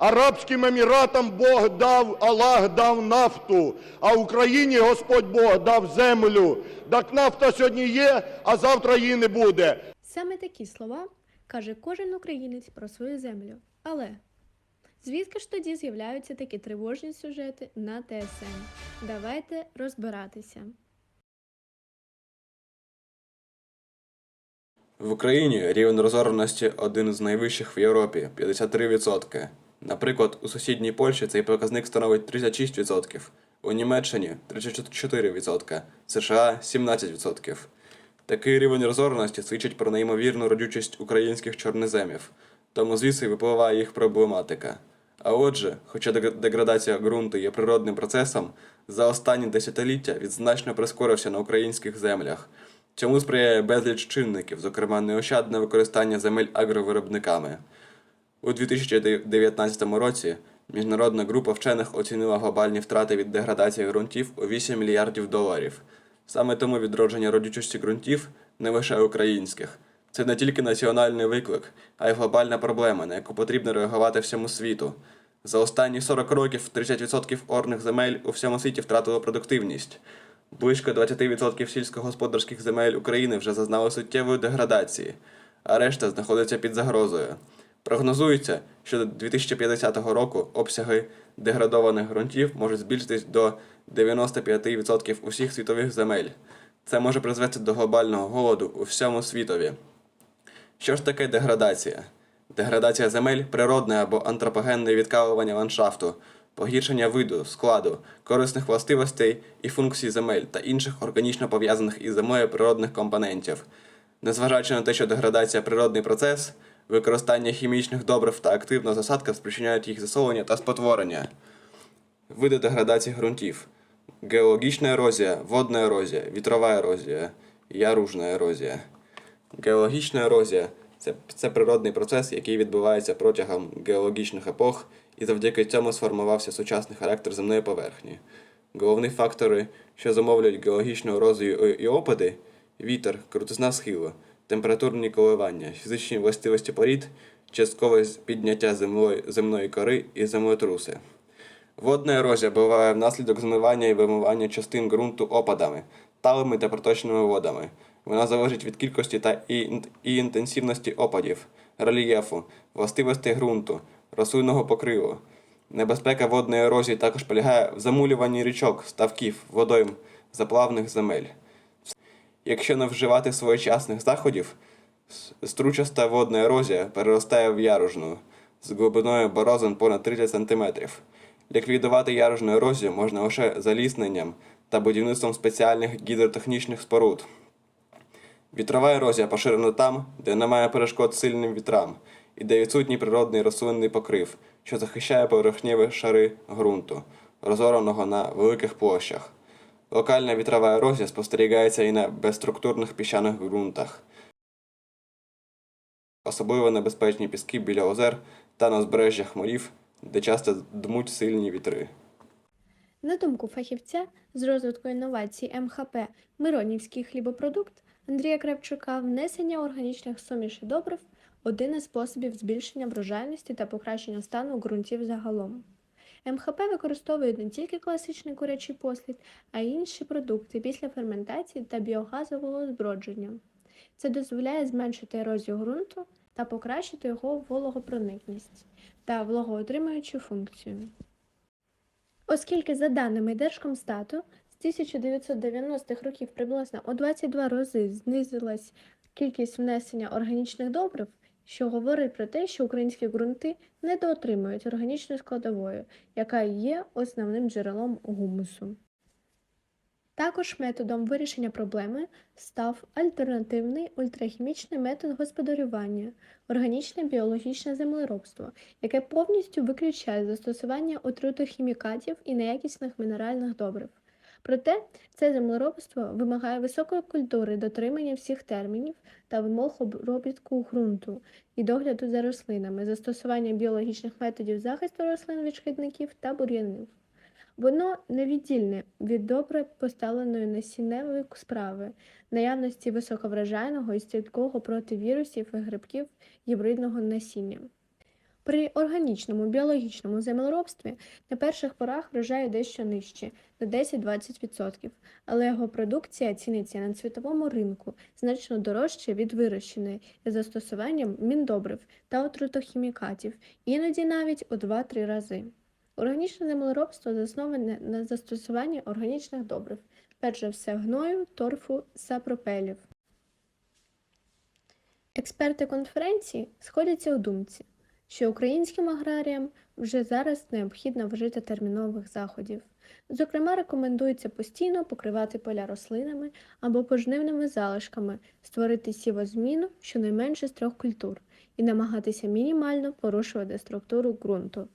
Арабським Еміратам Бог дав, Аллах дав нафту, а Україні Господь Бог дав землю. Так нафта сьогодні є, а завтра її не буде. Саме такі слова каже кожен українець про свою землю. Але звідки ж тоді з'являються такі тривожні сюжети на ТСН? Давайте розбиратися. В Україні рівень розорваності один з найвищих в Європі 53%. Наприклад, у сусідній Польщі цей показник становить 36%, у Німеччині 34%, США 17%. Такий рівень розорваності свідчить про неймовірну родючість українських чорноземів, тому звідси випливає їх проблематика. А отже, хоча деградація ґрунту є природним процесом, за останні десятиліття він значно прискорився на українських землях. Цьому сприяє безліч чинників, зокрема неощадне використання земель агровиробниками. У 2019 році міжнародна група вчених оцінила глобальні втрати від деградації ґрунтів у 8 мільярдів доларів. Саме тому відродження родючості ґрунтів не лише українських. Це не тільки національний виклик, а й глобальна проблема, на яку потрібно реагувати всьому світу. За останні 40 років 30% орних земель у всьому світі втратило продуктивність. Близько 20% сільськогосподарських земель України вже зазнали суттєвої деградації, а решта знаходиться під загрозою. Прогнозується, що до 2050 року обсяги деградованих ґрунтів можуть збільшитись до 95% усіх світових земель. Це може призвести до глобального голоду у всьому світові. Що ж таке деградація? Деградація земель природне або антропогенне відкалування ландшафту, погіршення виду, складу, корисних властивостей і функцій земель та інших органічно пов'язаних із землею природних компонентів. Незважаючи на те, що деградація природний процес, використання хімічних добрив та активна засадка спричиняють їх засолення та спотворення. Види деградації ґрунтів: геологічна ерозія, водна ерозія, вітрова ерозія, яружна ерозія. Геологічна ерозія це, це природний процес, який відбувається протягом геологічних епох, і завдяки цьому сформувався сучасний характер земної поверхні. Головні фактори, що замовлюють геологічну ерозію і опади вітер, крутизна схилу, температурні коливання, фізичні властивості порід, часткове підняття землої, земної кори і землетруси. Водна ерозія буває внаслідок змивання і вимивання частин ґрунту опадами, талими та проточними водами. Вона залежить від кількості та і, інтенсивності опадів, рельєфу, властивостей ґрунту, рослинного покриву. Небезпека водної ерозії також полягає в замулюванні річок, ставків, водойм, заплавних земель. Якщо не вживати своєчасних заходів, стручаста водна ерозія переростає в яружну з глибиною борозин понад 30 см. Ліквідувати яружну ерозію можна лише залісненням та будівництвом спеціальних гідротехнічних споруд. Вітрова ерозія поширена там, де немає перешкод сильним вітрам і де відсутній природний рослинний покрив, що захищає поверхневі шари ґрунту, розореного на великих площах. Локальна вітрова ерозія спостерігається і на безструктурних піщаних ґрунтах. Особливо небезпечні піски біля озер та на узбережжях морів, де часто дмуть сильні вітри. На думку фахівця з розвитку інновацій МХП Миронівський хлібопродукт Андрія Кравчука, внесення органічних сумішей добрив один із способів збільшення врожайності та покращення стану ґрунтів загалом. МХП використовує не тільки класичний курячий послід, а й інші продукти після ферментації та біогазового збродження. Це дозволяє зменшити ерозію ґрунту та покращити його вологопроникність та вологоотримуючу функцію. Оскільки, за даними Держкомстату, з 1990-х років приблизно у 22 рази знизилась кількість внесення органічних добрив, що говорить про те, що українські ґрунти недоотримують органічної складової, яка є основним джерелом гумусу. Також методом вирішення проблеми став альтернативний ультрахімічний метод господарювання, органічне біологічне землеробство, яке повністю виключає застосування отрутохімікатів і неякісних мінеральних добрив. Проте це землеробство вимагає високої культури дотримання всіх термінів та вимог обробітку ґрунту і догляду за рослинами, застосування біологічних методів захисту рослин від шкідників та бур'янів. Воно невіддільне від добре поставленої насінневої справи, наявності високовражайного і стійкого проти вірусів і грибків гібридного насіння. При органічному біологічному землеробстві на перших порах врожай дещо нижче на 10-20%, але його продукція ціниться на світовому ринку значно дорожче від вирощеної із застосуванням міндобрив та отрутохімікатів, іноді навіть у 2-3 рази. Органічне землеробство засноване на застосуванні органічних добрив, перш за все гною, торфу, сапропелів. Експерти конференції сходяться у думці, що українським аграріям вже зараз необхідно вжити термінових заходів. Зокрема, рекомендується постійно покривати поля рослинами або пожнивними залишками, створити сівозміну щонайменше з трьох культур і намагатися мінімально порушувати структуру ґрунту.